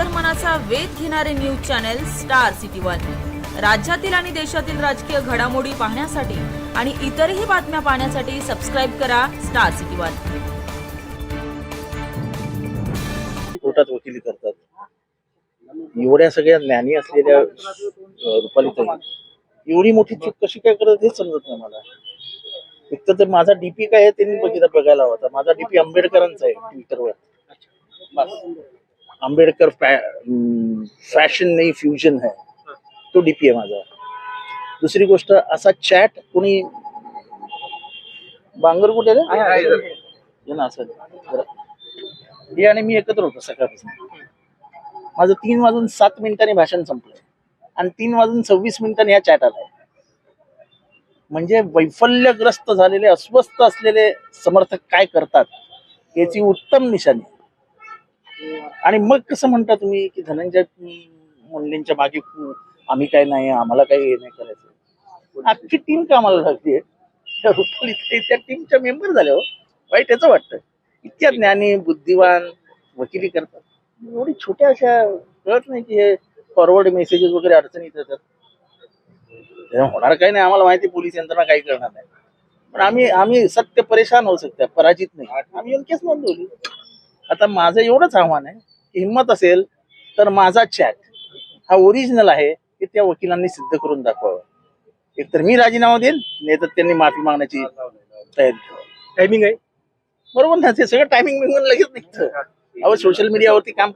अंतर्मनाचा वेध घेणारे news channel Star City one. राज्यातील आणि देशातील राजकीय घडामोडी पाहण्यासाठी आणि इतरही बातम्या पाहण्यासाठी सबस्क्राईब करा स्टार सिटी वन. कोर्टात वकिली करतात. एवढ्या सगळ्या ज्ञानी असलेल्या अं, रुपालीताई एवढी मोठी चूक कशी काय करत हेच समजत नाही मला. एक तर माझा डीपी काय आहे त्यांनी बघितलं बघायला होता. माझा डीपी आंबेडकरांचा आहे ट्विटरवर आंबेडकर फॅशन नाही फ्युजन आहे तो डीपी आहे माझा दुसरी गोष्ट असा चॅट कोणी बांगर कुठे? ये असं. हे आणि मी एकत्र होतो सकाळपासून. माझं तीन वाजून सात मिनिटांनी भाषण संपलं. आणि तीन वाजून सव्वीस मिनिटांनी ह्या चॅट आलाय. म्हणजे वैफल्यग्रस्त झालेले अस्वस्थ असलेले समर्थक काय करतात याची उत्तम निशाणी. आणि मग कसं म्हणता तुम्ही की धनंजय मुंडेंच्या मागे आम्ही काय नाही आम्हाला काही हे नाही करायचं. अख्खी टीम कामाला लागते त्या त्या टीमच्या मेंबर झाल्या हो. वाईट याचं वाटतं. इतक्या ज्ञानी बुद्धिवान वकिली करतात. एवढी छोट्या अशा कळत नाही की हे फॉरवर्ड मेसेजेस वगैरे अडचणीत येतात. होणार काही नाही आम्हाला माहिती पोलीस यंत्रणा काही करणार नाही. पण आम्ही आम्ही सत्य परेशान होऊ शकतो पराजित नाही. आम्ही येऊन केस नोंदवली आता माझं एवढंच आव्हान आहे की हिंमत असेल तर माझा चॅट हा ओरिजिनल आहे हे त्या वकिलांनी सिद्ध करून दाखवावं. एकतर मी राजीनामा देईन नाही तर त्यांनी माफी मागण्याची तयारी टायमिंग आहे? बरोबर ना ते सगळं टायमिंग लगेच निघतं. अहो सोशल मीडियावरती काम